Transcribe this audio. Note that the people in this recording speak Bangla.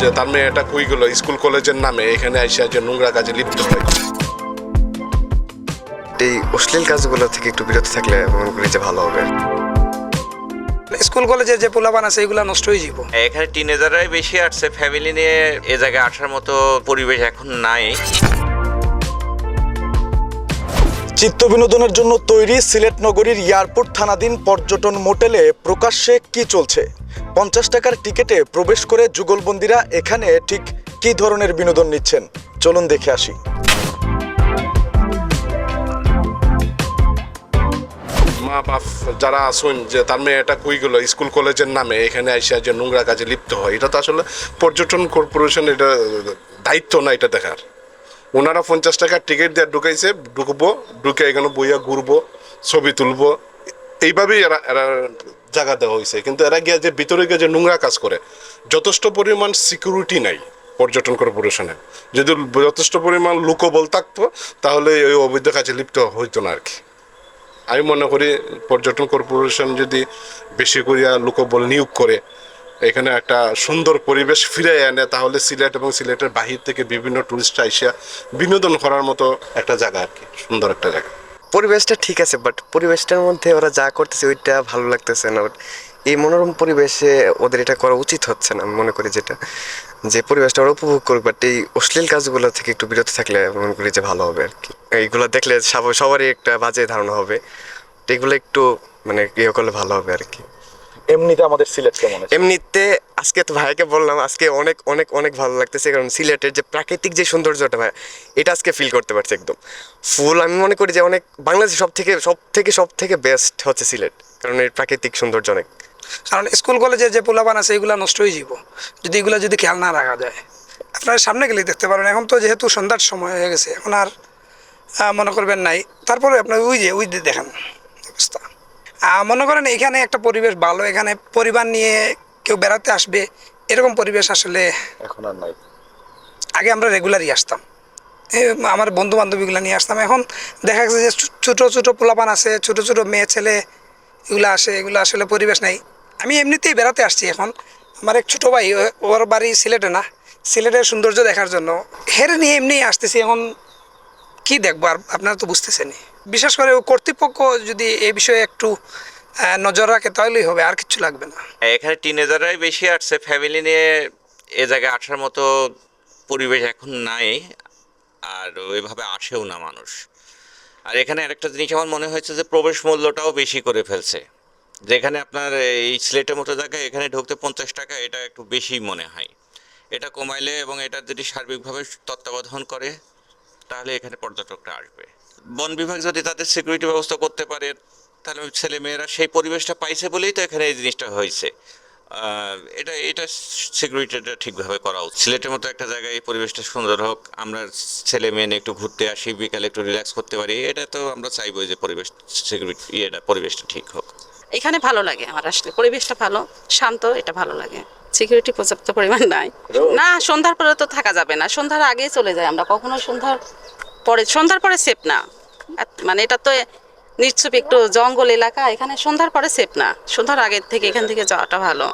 যে তার মেয়ে এটা কই গেলো? স্কুল কলেজের নামে এখানে আইসা যে নোংরা কাজে লিপ্ত হয় এই অশ্লীল কাজগুলো থেকে একটু বিরত থাকলে মনে করি যে ভালো হবে। স্কুল কলেজে যে পোলাপান আছে এগুলো নষ্ট হয়ে যাব এখানে টিনেজাররাই বেশি আসছে। ফ্যামিলি নিয়ে এ জায়গায় আসার মতো পরিবেশ এখন নাই। চিত্ত বিনোদনের জন্য তৈরি সিলেট নগরীর এয়ারপোর্ট থানাধীন পর্যটন মোটেলে প্রকাশ্যে কি চলছে? পঞ্চাশ টাকার টিকেটে প্রবেশ করে যুগলবন্দিরা এখানে ঠিক কী ধরনের বিনোদন নিচ্ছেন? চলুন দেখে আসি। মা বাপ যারা আসুন যে তার মেয়ে এটা কই গেলো, স্কুল কলেজের নামে এখানে আইসা যে নোংরা কাজে লিপ্ত হয়, এটা তো আসলে পর্যটন কর্পোরেশন এটা দায়িত্ব না এটা দেখার। ওনারা পঞ্চাশ টাকার টিকিট দিয়ে ঢুকাইছে, ঢুকবো, ঢুকে এখানে বইয়া ঘুরবো, ছবি তুলবো। এইভাবেই এরা এরা জায়গা দেওয়া হয়েছে কিন্তু এরা গিয়ে যে ভিতরে গিয়ে যে নোংরা কাজ করে, যথেষ্ট পরিমাণ সিকিউরিটি নাই পর্যটন কর্পোরেশনে। যদি যথেষ্ট পরিমাণ লোকবল থাকতো, তাহলে ওই অবৈধ কাজে লিপ্ত হইতো না আর কি আমি মনে করি পর্যটন কর্পোরেশন যদি বেশি করিয়া লোকবল নিয়োগ করে এখানে একটা সুন্দর পরিবেশ ফিরে আনে তাহলে সিলেট এবং সিলেটের বাহির থেকে বিভিন্ন টুরিস্ট আইসা বিনোদন করার মতো একটা জায়গা আর কি, সুন্দর একটা জায়গা। পরিবেশটা ঠিক আছে বাট পরিবেশটার মধ্যে ওরা যা করতেছে ওইটা ভালো লাগতেছে না। এই মনোরম পরিবেশে ওদের এটা করা উচিত হচ্ছে না, আমি মনে করি যেটা। যে পরিবেশটা ওরা উপভোগ করবে বাট এই অশ্লীল কাজগুলো থেকে একটু বিরত থাকলে মনে করি যে ভালো হবে আর কি। এইগুলো দেখলে সবারই একটা বাজে ধারণা হবে। এগুলো একটু মানে ইয়ে করলে ভালো হবে আর কি। এমনিতে আমাদের সিলেট কেমন এমনিতে আজকে তো ভাইকে বললাম আজকে অনেক অনেক অনেক ভালো লাগতেছে কারণ সিলেটের যে প্রাকৃতিক যে সৌন্দর্যটা ভাই এটা আজকে ফিল করতে পারছি একদম। ফুল আমি মনে করি যে অনেক বাংলাদেশের সব থেকে সব থেকে সব থেকে বেস্ট হচ্ছে সিলেট কারণ এর প্রাকৃতিক সৌন্দর্য অনেক। কারণ স্কুল কলেজের যে পোলাপান আছে এগুলো নষ্ট হয়ে যাব যদি এগুলো যদি খেয়াল না রাখা যায়। আপনারা সামনে গেলেই দেখতে পারেন এখন তো যেহেতু সন্ধ্যার সময় হয়ে গেছে এখন আর মনে করবেন নাই। তারপরে আপনার ওই যে ওই দেখেন অবস্থা। মনে করেন এখানে একটা পরিবেশ ভালো এখানে পরিবার নিয়ে কেউ বেড়াতে আসবে এরকম পরিবেশ আসলে এখন আর নাই। আগে আমরা রেগুলারই আসতাম। আমার বন্ধু বান্ধবীগুলো নিয়ে আসতাম। এখন দেখা গেছে যে ছোটো ছোটো পোলাপান আছে ছোটো ছোটো মেয়ে ছেলে এগুলো আসে এগুলো আসলে পরিবেশ নাই। আমি এমনিতেই বেড়াতে আসছি এখন। আমার এক ছোটো ভাই ওর বাড়ি সিলেটে না। সিলেটের সৌন্দর্য দেখার জন্য। হেরে নিয়ে এমনি আসতেছি। এখন কি দেখব? আর আপনারা তো বুঝতেছেনই। বিশেষ করে কর্তৃপক্ষ যদি এই বিষয়ে একটু নজর রাখে তাহলেই হবে, আর কিছু লাগবে না। এখানে টিনেজাররাই বেশি আসছে। ফ্যামিলি নিয়ে এ জায়গায় আসার মতো পরিবেশ এখন নাই, আর ওইভাবে আসেও না মানুষ। আর এখানে আরেকটা জিনিস আমার মনে হয়েছে যে প্রবেশ মূল্যটাও বেশি করে ফেলছে। যেখানে আপনার এই স্লেটের মতো জায়গায় এখানে ঢুকতে পঞ্চাশ টাকা, এটা একটু বেশি মনে হয়। এটা কমাইলে এবং এটা যদি সার্বিকভাবে তত্ত্বাবধান করে তাহলে এখানে পর্যটকরা আসবে। বন বিভাগ যদি তাদের সিকিউরিটি ব্যবস্থা করতে পারে, তাহলে ছেলে মেয়েরা সেই পরিবেশটা পাইছে বলেই তো এখানে এই জিনিসটা হয়েছে। এটা এটা সিকিউরিটিটা ঠিকভাবে করা উচিত। সিলেটের মতো একটা জায়গায় এই পরিবেশটা সুন্দর হোক, আমরা ছেলে মেয়ে একটু ঘুরতে আসি, বিকালে একটু রিল্যাক্স করতে পারি, এটা তো আমরা চাইব যে পরিবেশ সিকিউরিটি ইয়েটা, পরিবেশটা ঠিক হোক। এখানে ভালো লাগে আমার আসলে, পরিবেশটা ভালো, শান্ত, এটা ভালো লাগে। সিকিউরিটি পর্যাপ্ত পরিমাণ নাই। না সন্ধ্যার পরে তো থাকা যাবে না। সন্ধ্যার আগেই চলে যায় আমরা। কখনো সন্ধ্যার পরে সন্ধ্যার পরে সেফ না। মানে এটা তো নিশ্চুপ একটু জঙ্গল এলাকা। এখানে সন্ধ্যার পরে সেফ না। সন্ধ্যার আগের থেকে এখান থেকে যাওয়াটা ভালো।